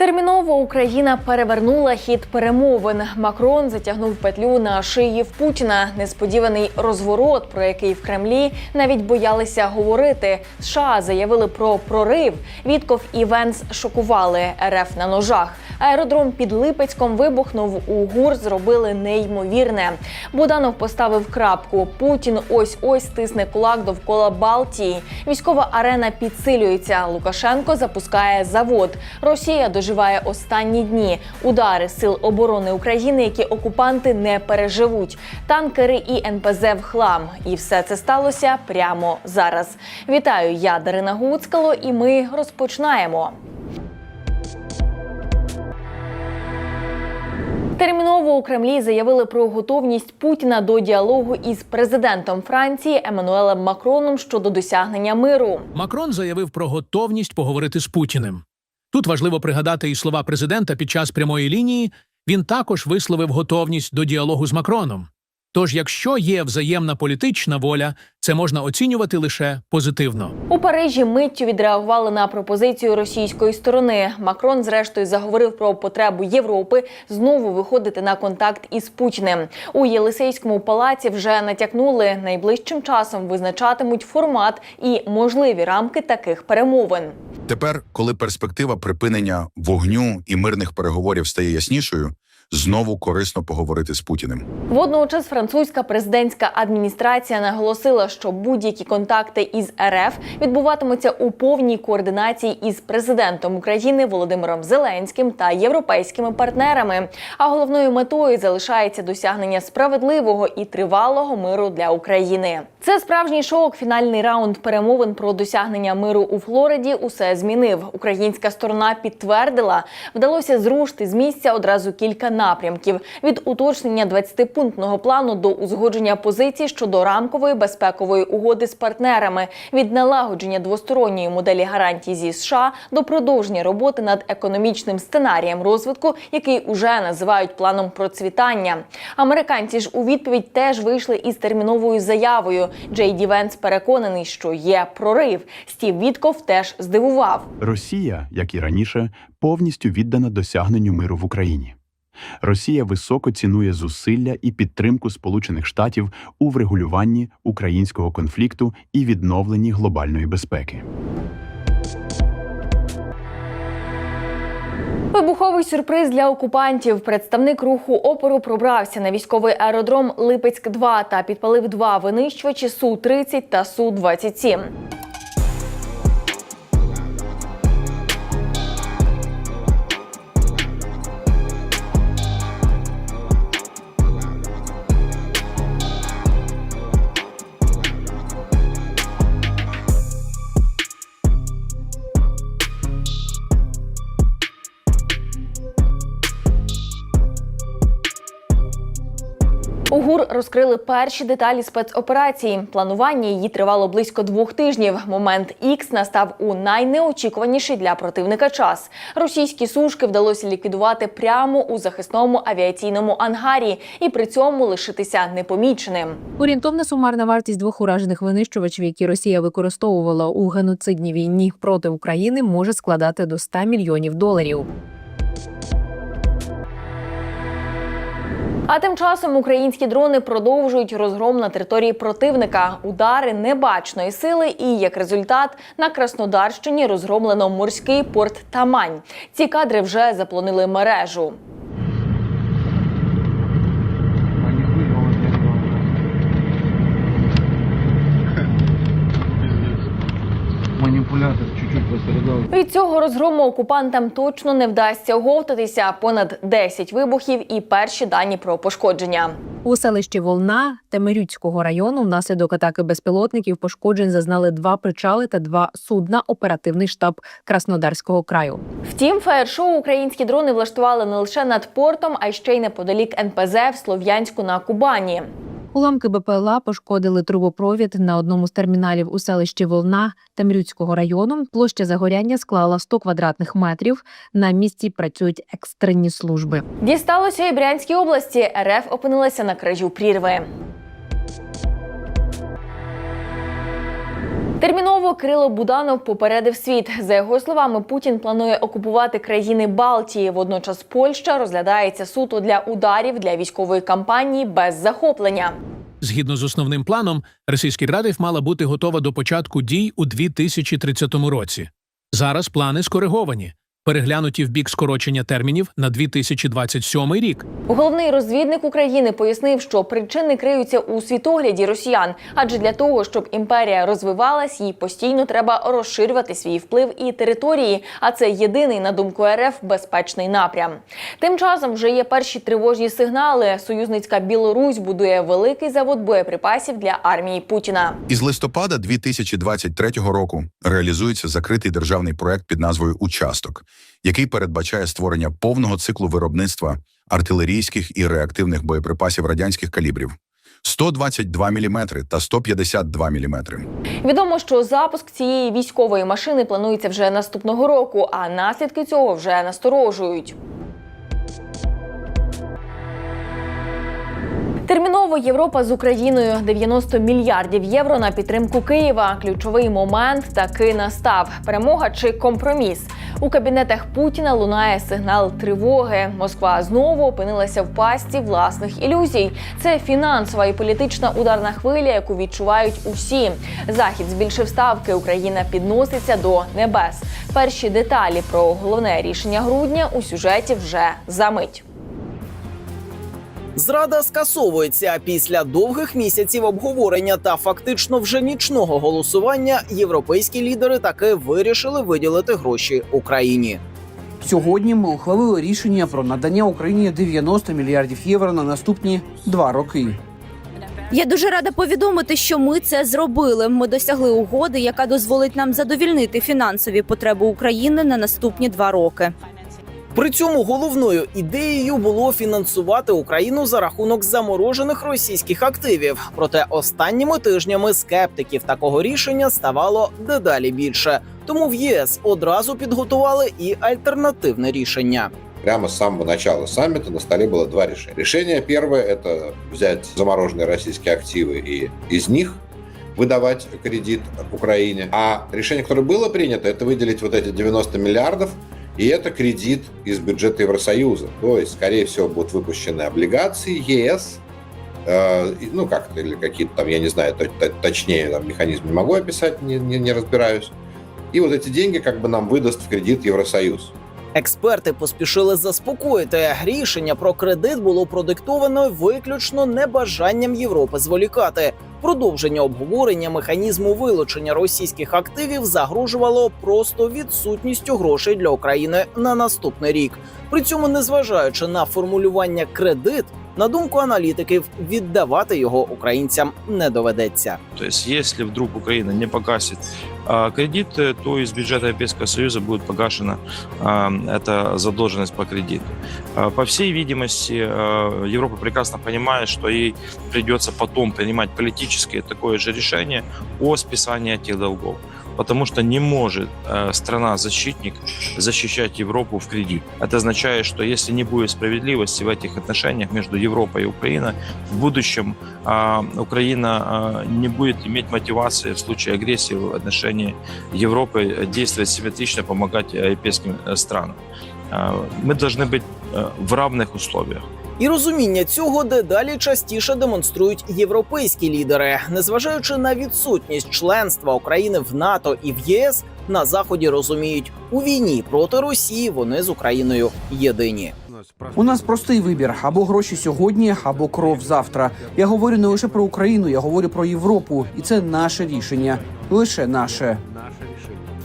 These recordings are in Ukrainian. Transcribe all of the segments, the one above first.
Терміново Україна перевернула хід перемовин. Макрон затягнув петлю на шиї в Путіна. Несподіваний розворот, про який в Кремлі навіть боялися говорити. США заявили про прорив. Вітков і Венс шокували РФ на ножах. Аеродром під Липецьком вибухнув. У ГУР зробили неймовірне. Буданов поставив крапку. Путін ось ось стисне кулак довкола Балтії. Військова арена підсилюється. Лукашенко запускає завод. Росія доживає останні дні. Удари сил оборони України, які окупанти не переживуть. Танкери і НПЗ в хлам. І все це сталося прямо зараз. Вітаю, я Дарина Гуцкало, і ми розпочинаємо. Терміново у Кремлі заявили про готовність Путіна до діалогу із президентом Франції Еммануелем Макроном щодо досягнення миру. Макрон заявив про готовність поговорити з Путіним. Тут важливо пригадати і слова президента під час прямої лінії. Він також висловив готовність до діалогу з Макроном. Тож, якщо є взаємна політична воля, це можна оцінювати лише позитивно. У Парижі миттю відреагували на пропозицію російської сторони. Макрон, зрештою, заговорив про потребу Європи знову виходити на контакт із Путіним. У Єлисейському палаці вже натякнули найближчим часом визначатимуть формат і можливі рамки таких перемовин. Тепер, коли перспектива припинення вогню і мирних переговорів стає яснішою, знову корисно поговорити з Путіним. Водночас французька президентська адміністрація наголосила, що будь-які контакти із РФ відбуватимуться у повній координації із президентом України Володимиром Зеленським та європейськими партнерами. А головною метою залишається досягнення справедливого і тривалого миру для України. Це справжній шок. Фінальний раунд перемовин про досягнення миру у Флориді усе змінив. Українська сторона підтвердила, вдалося зрушити з місця одразу кілька напрямків від уточнення 20-пунктного плану до узгодження позицій щодо рамкової безпекової угоди з партнерами, від налагодження двосторонньої моделі гарантій зі США до продовження роботи над економічним сценарієм розвитку, який уже називають планом процвітання. Американці ж у відповідь теж вийшли із терміновою заявою. Джей Ді Венс переконаний, що є прорив. Стів Вітков теж здивував. Росія, як і раніше, повністю віддана досягненню миру в Україні. Росія високо цінує зусилля і підтримку Сполучених Штатів у врегулюванні українського конфлікту і відновленні глобальної безпеки. Вибуховий сюрприз для окупантів. Представник руху опору пробрався на військовий аеродром Липецьк 2 та підпалив два винищувачі су 30 та су 27 розкрили перші деталі спецоперації. Планування її тривало близько двох тижнів. Момент Ікс настав у найнеочікуваніший для противника час. Російські сушки вдалося ліквідувати прямо у захисному авіаційному ангарі і при цьому лишитися непоміченим. Орієнтовна сумарна вартість двох уражених винищувачів, які Росія використовувала у геноцидній війні проти України, може складати до 100 мільйонів доларів. А тим часом українські дрони продовжують розгром на території противника. Удари небачної сили, і як результат на Краснодарщині розгромлено морський порт Тамань. Ці кадри вже заплонили мережу. Пострадал. Від цього розгрому окупантам точно не вдасться оговтатися. Понад 10 вибухів і перші дані про пошкодження. У селищі Волна Темирюцького району внаслідок атаки безпілотників пошкоджень зазнали два причали та два судна. Оперативний штаб Краснодарського краю. Втім, фаєр-шоу українські дрони влаштували не лише над портом, а й ще й неподалік НПЗ в Слов'янську на Кубані. Уламки БПЛА пошкодили трубопровід на одному з терміналів у селищі Волна Темрюцького району. Площа загоряння склала 100 квадратних метрів. На місці працюють екстрені служби. Дісталося і Брянській області. РФ опинилася на краю прірви. Терміново Кирило Буданов попередив світ. За його словами, Путін планує окупувати країни Балтії. Водночас Польща розглядається суто для ударів для військової кампанії без захоплення. Згідно з основним планом, російський Радив мала бути готова до початку дій у 2030 році. Зараз плани скориговані, переглянуті в бік скорочення термінів на 2027 рік. Головний розвідник України пояснив, що причини криються у світогляді росіян, адже для того, щоб імперія розвивалась, їй постійно треба розширювати свій вплив і території. А це єдиний, на думку РФ, безпечний напрям. Тим часом вже є перші тривожні сигнали. Союзницька Білорусь будує великий завод боєприпасів для армії Путіна. Із листопада 2023 року реалізується закритий державний проект під назвою Участок, який передбачає створення повного циклу виробництва артилерійських і реактивних боєприпасів радянських калібрів 122 мм та 152 мм. Відомо, що запуск цієї військової машини планується вже наступного року, а наслідки цього вже насторожують. Терміново Європа з Україною 90 мільярдів євро на підтримку Києва. Ключовий момент таки настав: перемога чи компроміс. У кабінетах Путіна лунає сигнал тривоги. Москва знову опинилася в пастці власних ілюзій. Це фінансова і політична ударна хвиля, яку відчувають усі. Захід збільшив ставки. Україна підноситься до небес. Перші деталі про головне рішення грудня у сюжеті вже за мить. Зрада скасовується після довгих місяців обговорення та фактично вже нічного голосування. Європейські лідери таки вирішили виділити гроші Україні. Сьогодні ми ухвалили рішення про надання Україні 90 мільярдів євро на наступні два роки. Я дуже рада повідомити, що ми це зробили. Ми досягли угоди, яка дозволить нам задовільнити фінансові потреби України на наступні два роки. При цьому головною ідеєю було фінансувати Україну за рахунок заморожених російських активів. Проте останніми тижнями скептиків такого рішення ставало дедалі більше. Тому в ЄС одразу підготували і альтернативне рішення. Прямо с самого начала саммита на столе было два решения. Решение первое – это взять замороженные российские активы и из них выдавать кредит Украине. А решение, которое было принято, это выделить вот эти 90 миллиардов, и это кредит из бюджета Евросоюза. То есть, скорее всего, будут выпущены облигации ЕС, э, ну как-то, или какие-то там, я не знаю, то- то- точнее там, механизм не могу описать, не, не, не разбираюсь. И вот эти деньги как бы нам выдаст в кредит Евросоюз. Експерти поспішили заспокоїти. Рішення про кредит було продиктовано виключно небажанням Європи зволікати. Продовження обговорення механізму вилучення російських активів загрожувало просто відсутністю грошей для України на наступний рік. При цьому, незважаючи на формулювання кредит, на думку аналітиків, віддавати його українцям не доведеться. То есть, если вдруг Украина не погасит а, кредит, э, то из бюджета Европейского Союза будет погашена а, эта задолженность по кредиту. А, По всей видимости, а, Европа прекрасно понимает, что ей придется потом принимать политическое такое же решение о списании этих долгов. Потому что не может э, страна-защитник защищать Европу в кредит. Это означает, что если не будет справедливости в этих отношениях между Европой и Украиной, в будущем а, Украина а, не будет иметь мотивации в случае агрессии в отношении Европы действовать симметрично, помогать э, европейским э, странам. А, Мы должны быть э, в равных условиях. І розуміння цього дедалі частіше демонструють європейські лідери, незважаючи на відсутність членства України в НАТО і в ЄС, на заході розуміють, у війні проти Росії вони з Україною єдині. У нас простий вибір: або гроші сьогодні, або кров завтра. Я говорю не лише про Україну, я говорю про Європу, і це наше рішення, лише наше.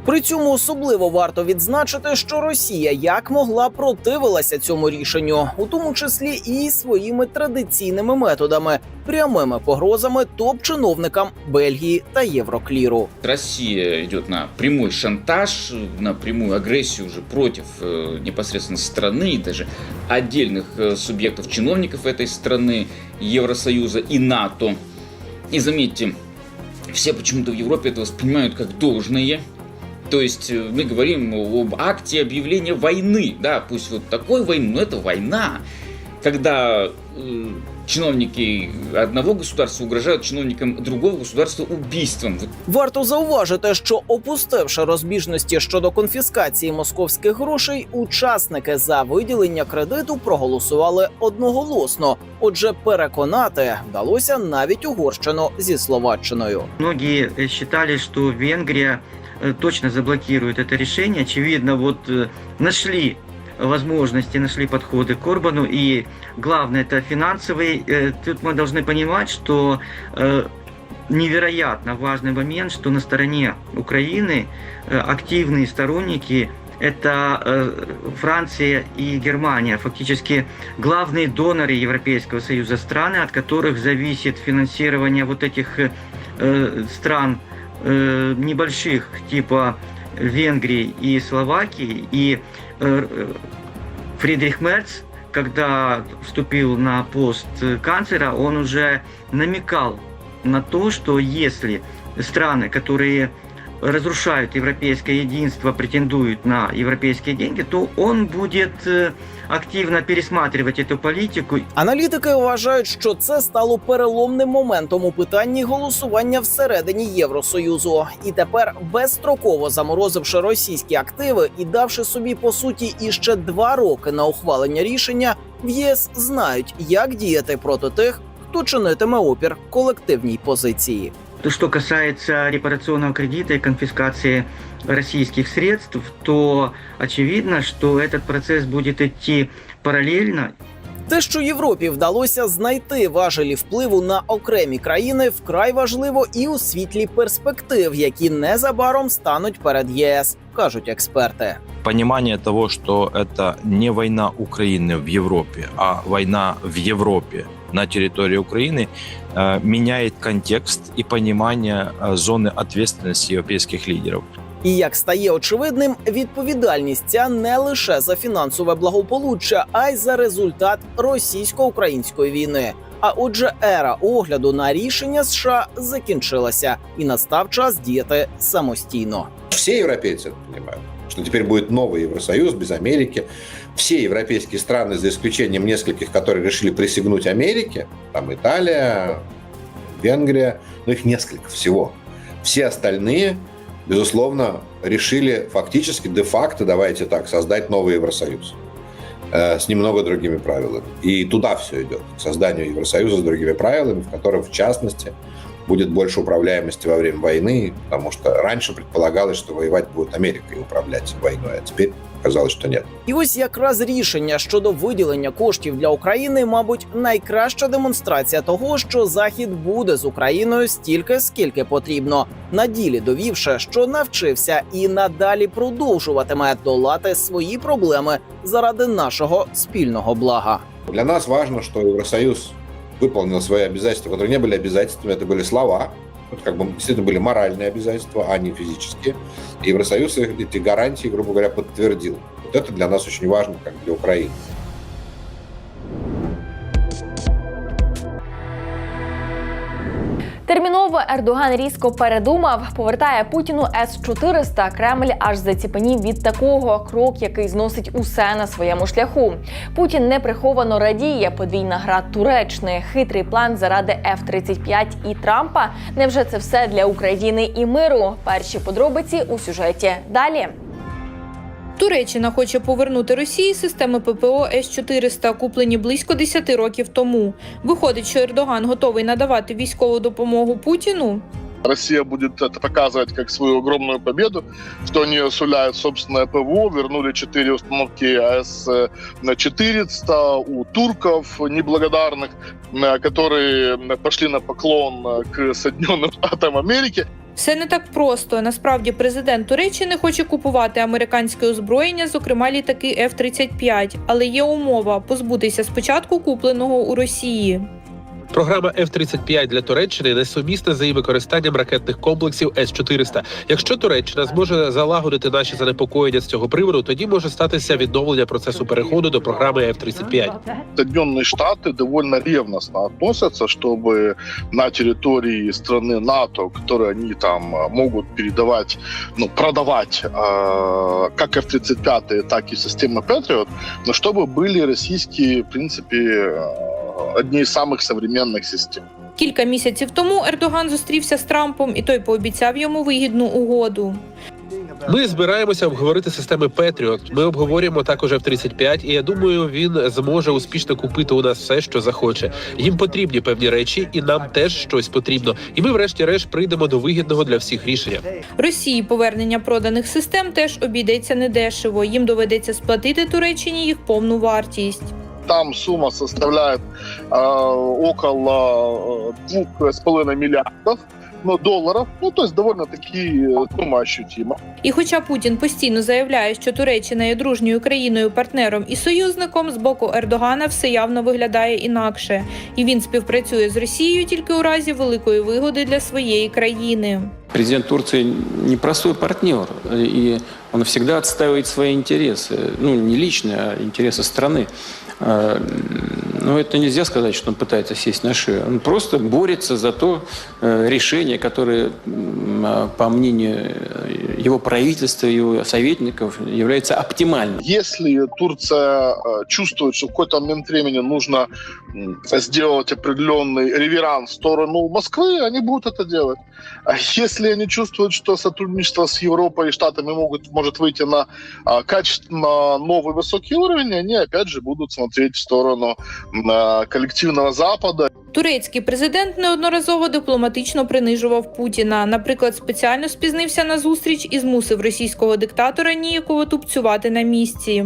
При цьому особливо варто відзначити, що Росія як могла противилася цьому рішенню, у тому числі і своїми традиційними методами, прямими погрозами топ-чиновникам Бельгії та Єврокліру. Россия идет на прямой шантаж, на прямую агрессию уже против э, непосредственно страны и даже отдельных э, субъектов, чиновников этой страны, Евросоюза и НАТО. И заметьте, все почему-то в Европе это воспринимают как должное. То есть э, мы говорим об акте объявления войны, да, пусть вот такой войны, но это война, когда э, чиновники одного государства угрожают чиновникам другого государства убийством. Вот Варто зауважити, що опустивши розбіжності щодо конфіскації московських грошей, учасники за виділення кредиту проголосували одноголосно. Отже, переконати вдалося навіть Угорщину зі Словаччиною. Многие э, считали, что Венгрия э, точно заблокирует это решение. Очевидно, вот э, нашли возможности, нашли подходы к Орбану. И главное, это финансовый. Э, Тут мы должны понимать, что э, невероятно важный момент, что на стороне Украины э, активные сторонники это э, Франция и Германия, фактически главные доноры Европейского Союза, страны, от которых зависит финансирование вот этих э, э, стран э, небольших, типа Венгрии и Словакии. И э, э, Фридрих Мерц, когда вступил на пост канцлера, он уже намекал на то, что если страны, которые разрушают европейское единство, претендуют на европейские деньги, то он будет э, активно пересматривать эту политику Аналітики вважають, що це стало переломним моментом у питанні голосування всередині Євросоюзу. І тепер, безстроково заморозивши російські активи і давши собі по суті іще два роки на ухвалення рішення, в ЄС знають, як діяти проти тих, хто чинитиме опір колективній позиції То, Что касается репарационного кредита и конфискации российских средств, то очевидно, что этот процесс будет идти параллельно Те, що Європі вдалося знайти важелі впливу на окремі країни, вкрай важливо і у світлі перспектив, які незабаром стануть перед ЄС, кажуть експерти. Понимание того, что это не война Украины в Европе, а война в Европе на территории Украины, э, меняет контекст и понимание э, зоны ответственности европейских лидеров. І як стає очевидним, відповідальність ця не лише за фінансове благополуччя, а й за результат російсько-української війни. А отже, ера огляду на рішення США закінчилася, і настав час діяти самостійно. Все европейцы это понимают, что теперь будет новый Евросоюз без Америки. Все европейские страны, за исключением нескольких, которые решили присягнуть Америке, там Италия, Венгрия, ну их несколько всего. Все остальные, безусловно, решили фактически, де-факто, давайте так, создать новый Евросоюз э, с немного другими правилами. И туда все идет, к созданию Евросоюза с другими правилами, в котором, в частности, будет больше управляемости во время войны, потому что раньше предполагалось, что воевать будет Америка и управлять войной, а теперь оказалось, что нет. І ось якраз рішення щодо виділення коштів для України, мабуть, найкраща демонстрація того, що Захід буде з Україною стільки, скільки потрібно, на ділі довівши, що навчився і надалі продовжуватиме долати свої проблеми заради нашого спільного блага. Для нас важно, что Евросоюз выполнил свои обязательства, которые не были обязательствами, это были слова, вот как бы действительно были моральные обязательства, а не физические. Евросоюз эти гарантии, грубо говоря, подтвердил. Вот это для нас очень важно, как для Украины. Терміново Ердоган різко передумав, повертає Путіну С 400 Кремль аж заціпенів від такого крок, який зносить усе на своєму шляху. Путін неприховано радіє. Подвійна гра Туреччини, хитрий план заради F-35 і Трампа. Невже це все для України і миру? Перші подробиці у сюжеті далі. Туреччина хоче повернути Росії системи ППО С-400, куплені близько 10 років тому. Виходить, що Ердоган готовий надавати військову допомогу Путіну. Россия будет это показывать как свою огромную победу, что они суляют собственное ПВО, вернули четыре установки АС-400 у турков неблагодарных, э, которые пошли на поклон к Соединенным Штатам Америки. Все не так просто. Насправді, президент Туреччини хоче купувати американське озброєння, зокрема літаки F-35, але є умова позбутися спочатку купленого у Росії. Програма F-35 для Туреччини несумісна з її використанням ракетних комплексів С-400. Якщо Туреччина зможе залагодити наші занепокоєння з цього приводу, тоді може статися відновлення процесу переходу до програми F-35. Соединенные Штаты довольно ревностно относятся, чтобы на территории страны НАТО, которые они там э, могут передавать, ну, продавать э, как F-35, так и системы Patriot, но чтобы были российские, в принципе, э, одни из самых современных систем. Кілька місяців тому Ердоган зустрівся з Трампом, і той пообіцяв йому вигідну угоду. Ми збираємося обговорити системи Patriot. Ми обговорюємо також F-35, і я думаю, він зможе успішно купити у нас все, що захоче. Їм потрібні певні речі, і нам теж щось потрібно. І ми, врешті-решт, прийдемо до вигідного для всіх рішення. Росії повернення проданих систем теж обійдеться недешево. Їм доведеться сплатити Туреччині їх повну вартість. Там сумма составляет э, около э, двух с половиной миллиардов ну, долларов. Ну, то есть довольно-таки э, сумма ощутима. І хоча Путін постійно заявляє, що Туреччина є дружньою країною, партнером і союзником, з боку Ердогана все явно виглядає інакше, і він співпрацює з Росією тільки у разі великої вигоди для своєї країни. Президент Турции непростой партнер, и он всегда отстаивает свои интересы. Ну, не личные, а интересы страны. А, Но это нельзя сказать, что он пытается сесть на шею. Он просто борется за то э, решение, которое, м, а, по мнению э, его правительства, его советников, является оптимальным. Если Турция э, чувствует, что в какой-то момент времени нужно м, сделать определенный реверанс в сторону Москвы, они будут это делать. А если они чувствуют, что сотрудничество с Европой и Штатами могут, может выйти на а, качественно новый высокий уровень, они опять же будут смотреть в сторону м, а, коллективного Запада. Турецький президент неодноразово дипломатично принижував Путіна. Наприклад, спеціально спізнився на зустріч і змусив російського диктатора ніяково тупцювати на місці.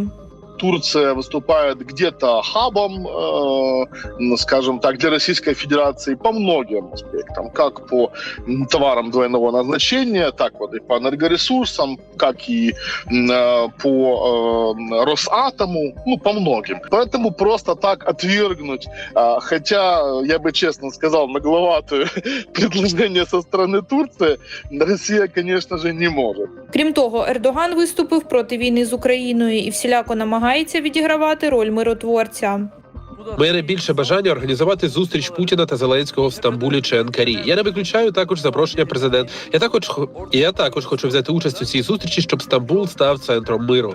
Турция выступает где-то хабом, э, ну, скажем так, для Российской Федерации по многим аспектам, как по м, товарам двойного назначения, так вот и по энергоресурсам, как и м, э, по э, Росатому, ну, по многим. Поэтому просто так отвергнуть, а, хотя, я бы честно сказал, нагловатое предложение со стороны Турции, Россия, конечно же, не может. Крім того, Ердоган виступив проти війни з Україною і всіляко намагається відігравати роль миротворця. У мене більше бажання організувати зустріч Путіна та Зеленського в Стамбулі чи Анкарі. Я не виключаю також запрошення президента. Я також я також хочу взяти участь у цій зустрічі, щоб Стамбул став центром миру.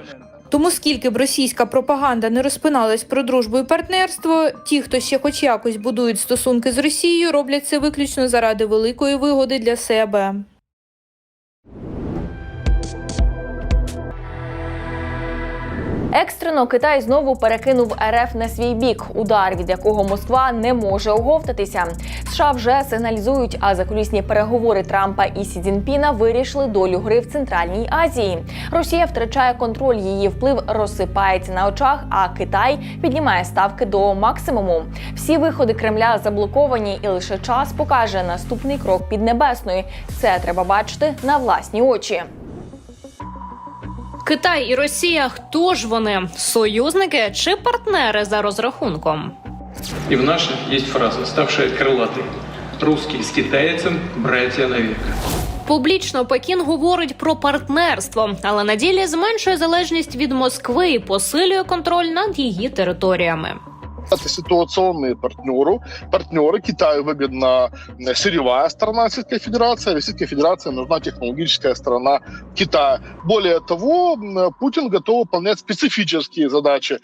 Тому скільки б російська пропаганда не розпиналась про дружбу і партнерство, ті, хто ще хоч якось будують стосунки з Росією, роблять це виключно заради великої вигоди для себе. Екстрено Китай знову перекинув РФ на свій бік, удар від якого Москва не може оговтатися. США вже сигналізують, а закулісні переговори Трампа і Сі Цзіньпіна вирішили долю гри в Центральній Азії. Росія втрачає контроль, її вплив розсипається на очах, а Китай піднімає ставки до максимуму. Всі виходи Кремля заблоковані, і лише час покаже наступний крок Піднебесної. Це треба бачити на власні очі. Китай і Росія хто ж вони? Союзники чи партнери за розрахунком? І в наших є фраза, ставши крилати Русский з китайцем – браття навек. Публічно Пекін говорить про партнерство, але на ділі зменшує залежність від Москви і посилює контроль над її територіями. Это ситуационные партнеры. Партнеры Китаю выгодна э, сырьевая сторона Российской Федерации, Российской Федерации нужна технологическая сторона Китая. Более того, м, Путин готов выполнять специфические задачи м,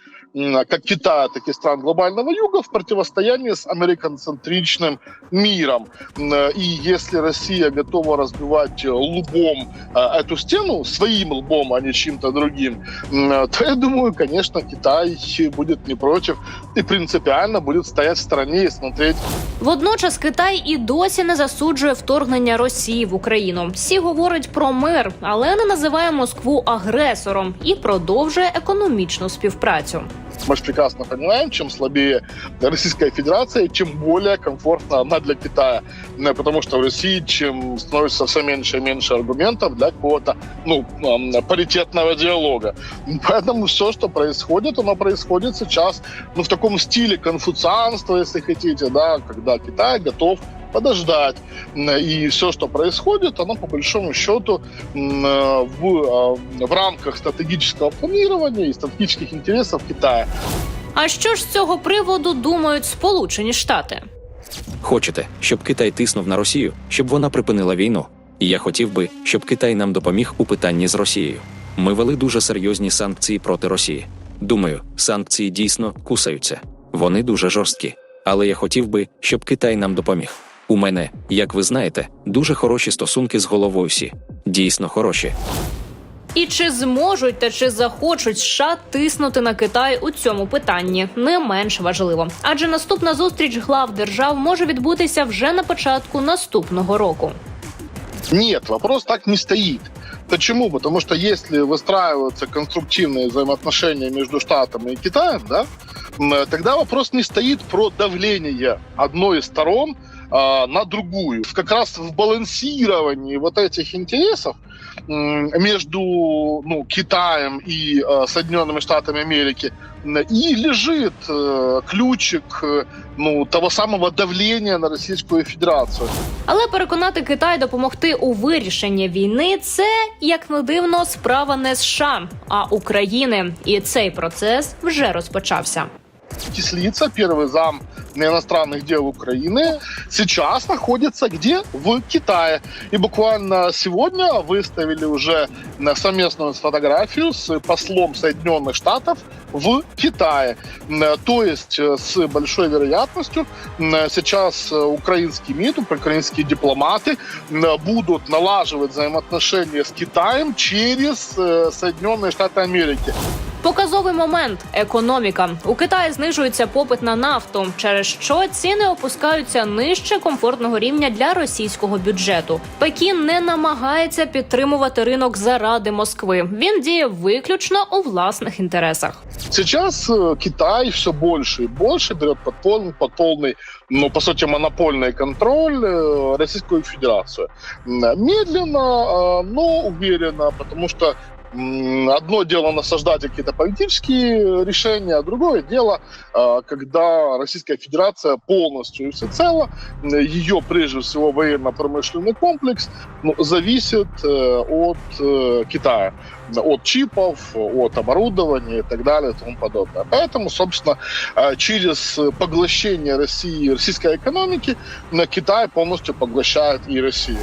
как Китая, так и стран глобального юга в противостоянии с американцентричным миром. М, э, И если Россия готова разбивать э, лбом э, эту стену, своим лбом, а не чьим-то другим, м, э, то я думаю, конечно, Китай будет не против и принципиально будет стоять в стороне и смотреть Водночас Китай і досі не засуджує вторгнення Росії в Україну. Всі говорить про мир, але не називає Москву агресором і продовжує економічну співпрацю. Мы же прекрасно понимаем, чем слабее Российская Федерация, тем более комфортна она для Китая. Э, Потому что в России чем становится все меньше и меньше аргументов для какого-то ну, м, паритетного диалога. Поэтому все, что происходит, оно происходит сейчас ну, в таком стиле конфуцианства, если хотите, да, когда Китай готов подождать. И все, что происходит, оно по большому счету в, в рамках стратегического планирования и стратегических интересов Китая. А що ж з цього приводу думають Сполучені Штати? Хочете, щоб Китай тиснув на Росію, щоб вона припинила війну? І я хотів би, щоб Китай нам допоміг у питанні з Росією. Ми вели дуже серйозні санкції проти Росії. Думаю, санкції дійсно кусаються. Вони дуже жорсткі. Але я хотів би, щоб Китай нам допоміг. У мене, як ви знаєте, дуже хороші стосунки з головою Сі. Дійсно хороші. І чи зможуть та чи захочуть США тиснути на Китай у цьому питанні не менш важливо, адже наступна зустріч глав держав може відбутися вже на початку наступного року. Нет, вопрос так не стоит. Почему? Потому что если выстраиваются конструктивные взаимоотношения между Штатами и Китаем, да, тогда вопрос не стоит про давление одной из сторон а, на другую. Как раз в балансировании вот этих интересов м, между ну, Китаем и э, Соединенными Штатами Америки м, и лежит э, ключик э, ну, того самого давления на Российскую Федерацию. Але переконати Китай допомогти у вирішенні війни це як не дивно справа не США, а України. І цей процес вже розпочався. Кислица, первый зам иностранных дел Украины, сейчас находится где? В Китае. И буквально сегодня выставили уже на совместную фотографию с послом Соединенных Штатов в Китае. М, То есть э, с большой вероятностью м, сейчас э, украинский МИД, украинские дипломаты м, будут налаживать взаимоотношения с Китаем через э, Соединенные Штаты Америки. Показовий момент економіка у Китаї знижується попит на нафту, через що ціни опускаються нижче комфортного рівня для російського бюджету. Пекін не намагається підтримувати ринок заради Москви. Він діє виключно у власних інтересах. Сейчас э, Китай все больше и больше берет под полный, под полный, ну, по сути, монопольный контроль э, Российскую Федерацию. М, Медленно, э, но уверенно, потому что м, Одно дело насаждать какие-то политические решения, а другое дело, э, когда Российская Федерация полностью и всецело, ее, прежде всего, военно-промышленный комплекс, ну, зависит э, от э, Китая от чипов, от оборудования и так далее и тому подобное. Поэтому, собственно, э, через поглощение России, российской экономики, на Китай полностью поглощает и Россию.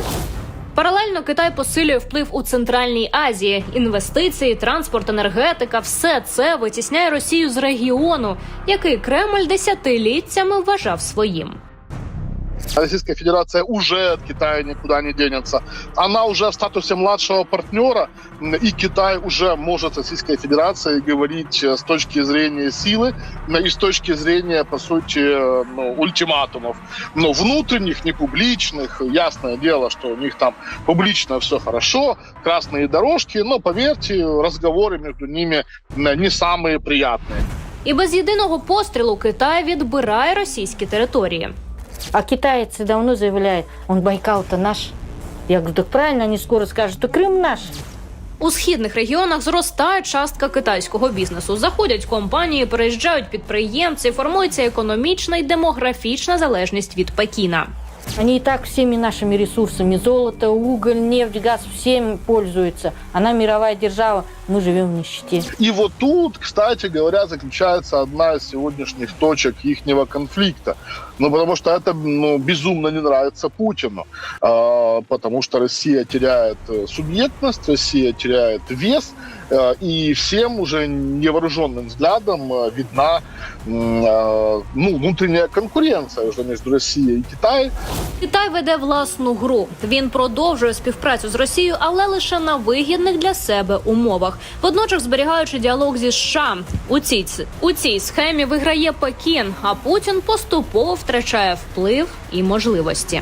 Паралельно Китай посилює вплив у Центральній Азії. Інвестиції, транспорт, енергетика все це витісняє Росію з регіону, який Кремль десятиліттями вважав своїм. Российская Федерация уже от Китая никуда не денется. Она уже в статусе младшего партнера, м, и Китай уже может с Российской Федерацией говорить э, с точки зрения силы м, и с точки зрения, по сути, э, ну, ультиматумов. Но внутренних, не публичных, ясное дело, что у них там публично все хорошо, красные дорожки, но, поверьте, разговоры между ними м, не самые приятные. І без єдиного пострілу Китай відбирає російські території. А китайцы давно заявляют, он Байкал-то наш. Я говорю, так правильно, они скоро скажут, что Крым наш. У східних регіонах зростає частка китайського бізнесу. Заходять компанії, переїжджають підприємці, формується економічна і демографічна залежність від Пекіна. Они и так всеми нашими ресурсами, золото, уголь, нефть, газ, всеми пользуются. Она мировая держава, мы живем в нищете. И вот тут, кстати говоря, заключается одна из сегодняшних точек ихнего конфликта. Ну, потому что это ну, безумно не нравится Путину. А, потому что Россия теряет э, субъектность, Россия теряет вес, и всем уже невооруженным взглядом э, видна м, э, ну, внутренняя конкуренция уже между Россией и Китаем. Китай веде власну гру. Він продовжує співпрацю з Росією, але лише на вигідних для себе умовах, водночас зберігаючи діалог зі США. У цій ц- у цій схемі виграє Пекін, а Путін поступово втрачає вплив і можливості.